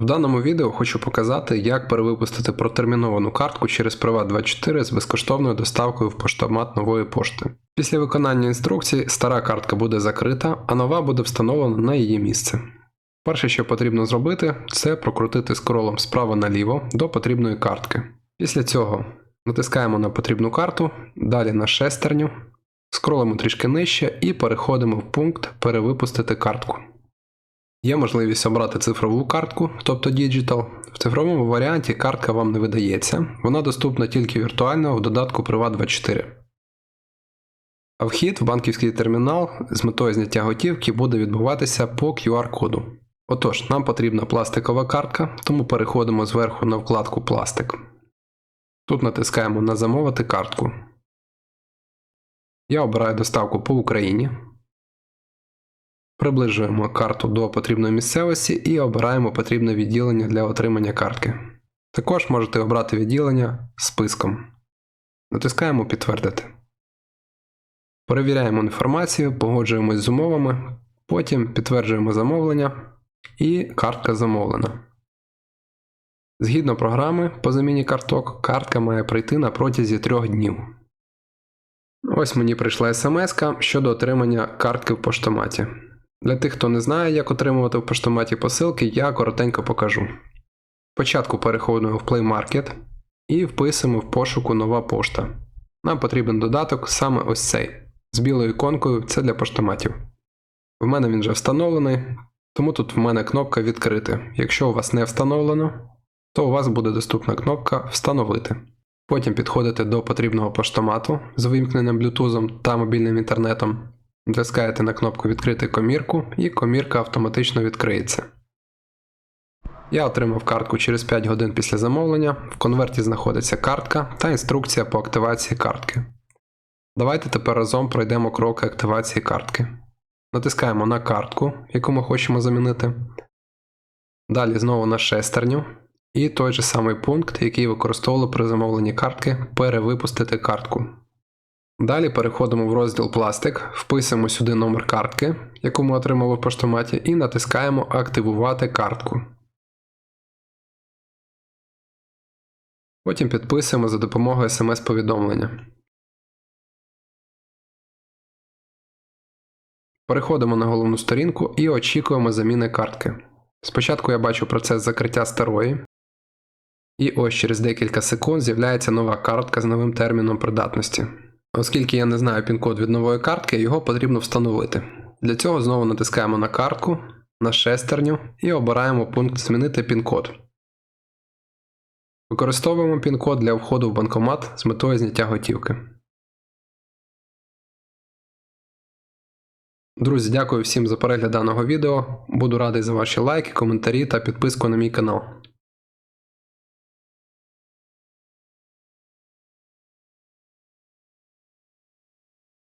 В даному відео хочу показати, як перевипустити протерміновану картку через Privat24 з безкоштовною доставкою в поштомат нової пошти. Після виконання інструкцій стара картка буде закрита, а нова буде встановлена на її місце. Перше, що потрібно зробити, це прокрутити скролом справа наліво до потрібної картки. Після цього натискаємо на потрібну карту, далі на шестерню, скролимо трішки нижче і переходимо в пункт Перевипустити картку. Є можливість обрати цифрову картку, тобто Digital. В цифровому варіанті картка вам не видається, вона доступна тільки віртуально в додатку Privat24. А вхід в банківський термінал з метою зняття готівки буде відбуватися по QR-коду. Отож, нам потрібна пластикова картка, тому переходимо зверху на вкладку Пластик. Тут натискаємо на Замовити картку. Я обираю доставку по Україні. Приближуємо карту до потрібної місцевості і обираємо потрібне відділення для отримання картки. Також можете обрати відділення списком. Натискаємо Підтвердити. Перевіряємо інформацію, погоджуємось з умовами, потім підтверджуємо замовлення і картка замовлена. Згідно програми по заміні карток, картка має прийти на протязі 3 днів. Ось мені прийшла смс щодо отримання картки в поштоматі. Для тих, хто не знає, як отримувати в поштоматі посилки, я коротенько покажу. Спочатку переходимо в Play Market і вписуємо в пошуку нова пошта. Нам потрібен додаток саме ось цей. З білою іконкою це для поштоматів. В мене він вже встановлений, тому тут в мене кнопка Відкрити. Якщо у вас не встановлено, то у вас буде доступна кнопка Встановити. Потім підходите до потрібного поштомату з вимкненим Bluetooth та мобільним інтернетом, натискаєте на кнопку Відкрити комірку і комірка автоматично відкриється. Я отримав картку через 5 годин після замовлення. В конверті знаходиться картка та інструкція по активації картки. Давайте тепер разом пройдемо кроки активації картки. Натискаємо на картку, яку ми хочемо замінити. Далі знову на шестерню. І той же самий пункт, який використовували при замовленні картки перевипустити картку. Далі переходимо в розділ Пластик, вписуємо сюди номер картки, яку ми отримали в поштоматі, і натискаємо Активувати картку. Потім підписуємо за допомогою смс-повідомлення. Переходимо на головну сторінку і очікуємо заміни картки. Спочатку я бачу процес закриття старої, і ось через декілька секунд з'являється нова картка з новим терміном придатності. Оскільки я не знаю пін-код від нової картки, його потрібно встановити. Для цього знову натискаємо на картку, на шестерню і обираємо пункт Змінити пін-код. Використовуємо пін-код для входу в банкомат з метою зняття готівки. Друзі, дякую всім за перегляд даного відео. Буду радий за ваші лайки, коментарі та підписку на мій канал.